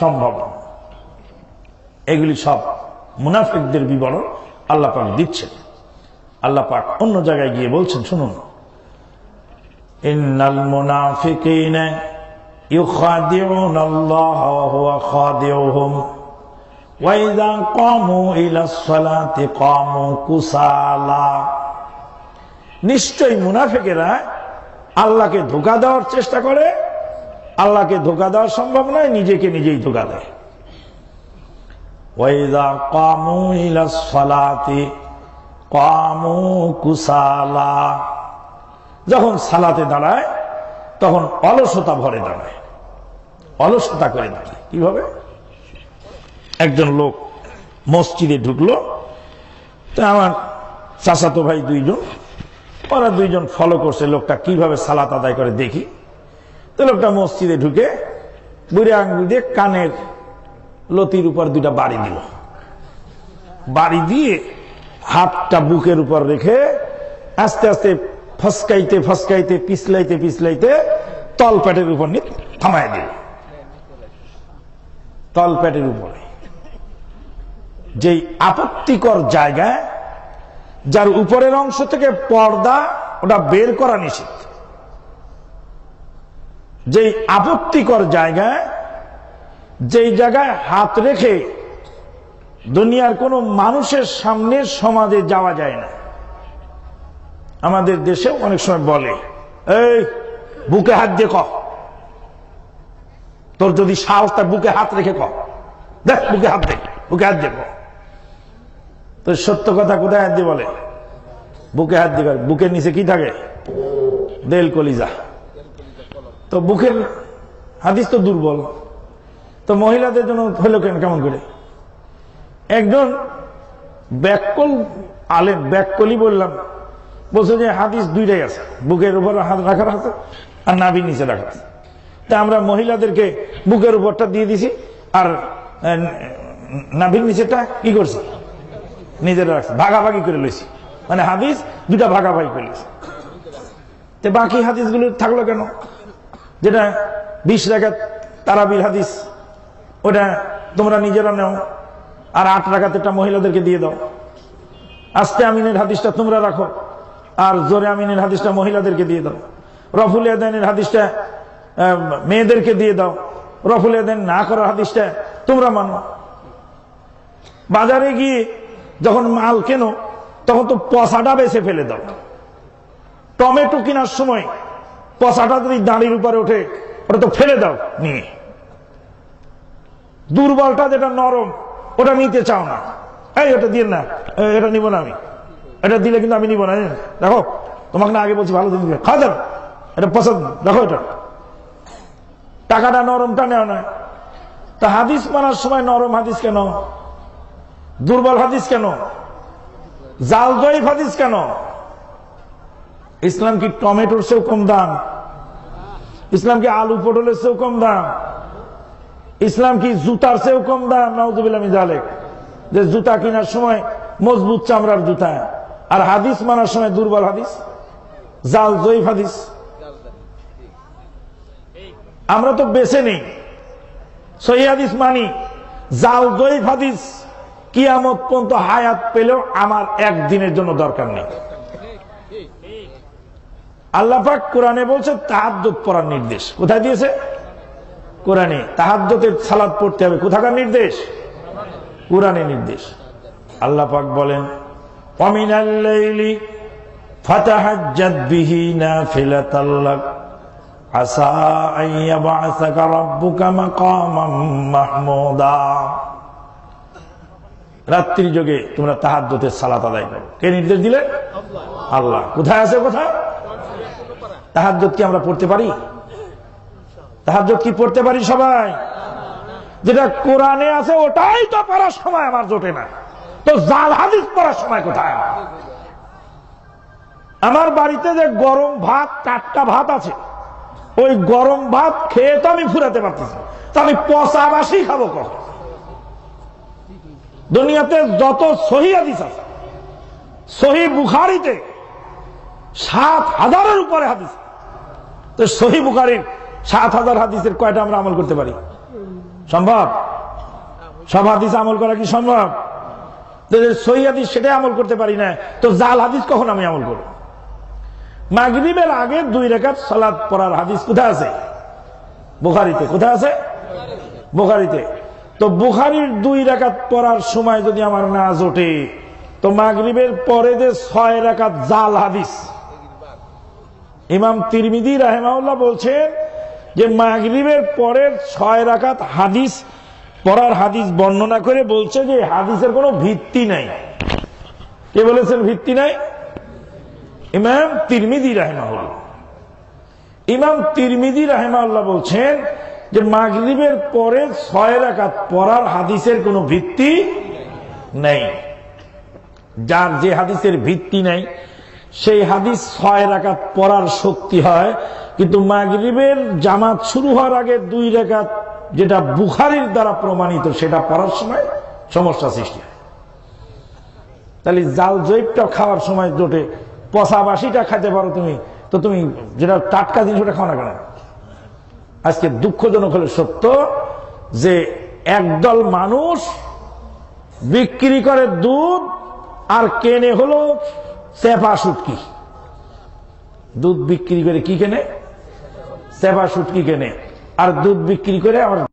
সম্ভব। এগুলি সব মুনাফিকদের বিবরণ আল্লাহ পাক দিচ্ছেন। আল্লাহ পাক অন্য জায়গায় গিয়ে বলছেন, শুনুন। ইন্নাল মুনাফিকিনা ওয়া হুয়া খাদিউহুম। ওয়া ইযা কামু ইলা সালাতি কামু কুসালা। নিশ্চয়ই মুনাফিকেরা আল্লাহকে ধোকা দেওয়ার চেষ্টা করে আল্লাহকে ধোকা দেওয়া সম্ভব নয়, নিজেকে নিজেই ধোকা দেয়। কুসালা। যখন সালাতে দাঁড়ায়, তখন অলসতা ভরে দাঁড়ায়। অলসতা করে দাঁড়ায়। কীভাবে? একজন লোক মসজিদে ঢুকলো, তা আমার চাচাতো ভাই দুইজন, ওরা দুইজন ফলো করছে, লোকটা কীভাবে সালাত আদায় করে দেখি। তো লোকটা মসজিদে ঢুকে বুড়ে আঙ্গুল দিয়ে কানের লতির উপর দুইটা বাড়ি দিল। বাড়ি দিয়ে হাতটা বুকের উপর রেখে আস্তে আস্তে ফসকাইতে ফসকাইতে পিছলাইতে পিছলাইতে তল প্যাটের উপর নিয়ে থামায় দিল। তল প্যাটের উপরে। যেই আপত্তিকর জায়গায়, যার উপরের অংশ থেকে পর্দা ওটা বের করা নিষেধ যেই আপত্তিকর জায়গায়, যেই জায়গায় হাত রেখে দুনিয়ার কোনো মানুষের সামনে সমাজে যাওয়া যায় না। আমাদের দেশে অনেক সময় বলে, এই, বুকে হাত দিয়ে ক। তোর যদি সাহস, তার বুকে হাত রেখে ক। দেখ, বুকে হাত দে, বুকে হাত দিয়ে ক। তো সত্য কথা কোথায় হাত দিয়ে বলে? বুকে হাত দিয়ে বুকের নিচে কি থাকে? দেল কলিজা তো বুকের হাদিস তো দুর্বল। তো মহিলাদের জন্য হইল কেন, কেমন করে? একজন ব্যাককল আলেম ব্যাককলি বললাম, বলছে যে হাদিস দুইটাই আছে, বুকের উপর হাত রাখার আছে আর নাভির নিচে রাখার আছে। তা আমরা মহিলাদেরকে বুকের উপরটা দিয়ে দিছি আর নাভির নিচেটা কি করছি? নিজেরা রাখছি, ভাগাভাগি করে লইছি। মানে হাদিস দুটা ভাগাভাগি করে লইছি। বাকি হাদিসগুলো থাকল কেন? যেটা বিশ রাখাত তারাবির হাদিস, ওটা তোমরা নিজেরা নেও, আর আট রাখাতেটা মহিলাদেরকে দিয়ে দাও। আস্তে আমিনের হাদিসটা তোমরা রাখো, আর জোরে আমিনের হাদিসটা মহিলাদেরকে দিয়ে দাও। রফুল ইয়াদানের হাদিসটা মেয়েদেরকে দিয়ে দাও। রফুল ইয়াদান না করার হাদিসটা তোমরা মানো। বাজারে গিয়ে যখন মাল কেনো, তখন তো পচাটা বেছে ফেলে দাও। টমেটো কেনার সময় পচাটা যদি দাঁড়ির উপরে ওঠে, ওটা তো ফেলে দাও। নিয়ে। দুর্বলটা যেটা নরম, ওটা নিতে চাও না। এই, ওটা দিয়ে না। এটা নিব না আমি। এটা দিলে কিন্তু আমি নিব না দেখো, তোমাকে না আগে বলছি, ভালো দিবে খাওয়া যাবে এটা পছন্দ। দেখো এটা। টাকাটা নরমটা নেওয়া না। তা হাদিস মানার সময় নরম হাদিস কেন? দুর্বল হাদিস কেন? জাল জয়ীফ হাদিস কেন? ইসলাম কি টমেটোর চেয়েও কম দাম? ইসলাম কি আলু পটলের চেয়েও কম দাম? ইসলাম কি জুতার চেয়েও কম দাম? নাউজুবিল্লাহ জালেক যে জুতা কেনার সময় মজবুত চামড়ার জুতা। আর হাদিস মানার সময় দুর্বল হাদিস। জাল জয়ীফ হাদিস। আমরা তো বেছে নেই। সহি হাদিস মানি, জাল জয়ীফ হাদিস কিয়ামত পর্যন্ত হায়াত পেলেও আমার একদিনের জন্য দরকার নেই। আল্লাপাক কোরআনে বলছে তাহাদ্দুত পড়ার নির্দেশ। কোথায় দিয়েছে? কোরআনে। তাহাদ্দতের সালাদ পড়তে হবে। কোথাকার নির্দেশ? কোরআনে নির্দেশ। আল্লাহ পাক বলেন অমিনাল লাইলি ফাতাহাজ্জাত বিহি নাফিলাতাল আসা আন ইয়াবআসাকা রাব্বুকা মাকামাম মাহমুদা। রাত্রি যোগে তোমরা তাহাজ্জুদের সালাত আদায় করো। কে নির্দেশ দিলে? আল্লাহ। কোথায় আছে কোথায়? তাহাজ্জুদ কি আমরা পড়তে পারি? তাহাজ্জুদ কি পড়তে পারি সবাই? যেটা কোরআনে আছে, ওটাই তো পড়ার সময় আমার জোটে না। তো জাল হাদিস পড়ার সময় কোথায় আমার? বাড়িতে যে গরম ভাত টাটকা ভাত আছে, ওই গরম ভাত খেয়ে তো আমি ফুরাতে পারতেছি। তা আমি পচা বাসি খাব কখন? দুনিয়াতে যত সহি হাদিস আছে, সহি বুখারিতে সাত হাজারের উপরে হাদিস। তো সহি বুখারির সাত হাজার হাদিসের কয়টা আমরা আমল করতে পারি? সম্ভব? সব হাদিস আমল করা কি সম্ভব? সহি হাদিস সেটাই আমল করতে পারি না, তো জাল হাদিস কখন আমি আমল করব? মাগরিবের আগে দুই রেখাত সালাদ পড়ার হাদিস কোথায় আছে? বুখারিতে, কোথায় আছে? বুখারিতে। তো বুখারির দুই রাকাত পড়ার সময় যদি আমার না জোটে, তো মাগরিবের পরে যে ছয় রাকাত জাল হাদিস ইমাম তিরমিদি রাহেমাউল্লাহ বলছেন যে মাগরিবের পরের ছয় রাকাত হাদিস, পড়ার হাদিস বর্ণনা করে বলছে যে হাদিসের কোনো ভিত্তি নাই। কে বলেছেন ভিত্তি নাই? ইমাম তিরমিদি রাহেমাউল্লাহ ইমাম তিরমিদি রাহেমাউল্লাহ বলছেন যে মাগরিবের পরে ছয় রাকাত পড়ার হাদিসের কোনো ভিত্তি নেই। যার যে হাদিসের ভিত্তি নাই সেই হাদিস ছয় রাকাত পড়ার শক্তি হয়। কিন্তু মাগরিবের জামাত শুরু হওয়ার আগে দুই রাকাত যেটা বুখারির দ্বারা প্রমাণিত, সেটা পড়ার সময় সমস্যা সৃষ্টি হয়। তাহলে জাল জৈবটা খাওয়ার সময় জোটে পচা বাসিটা খাইতে পারো তুমি, তো তুমি যেটা টাটকা জিনিস ওটা খাও না আজকে দুঃখজনক হলে সত্য যে একদল মানুষ বিক্রি করে দুধ আর কেনে হলো চেপা সুটকি দুধ বিক্রি করে কি কেনে? চেপা সুটকি কেনে? আর দুধ বিক্রি করে আমার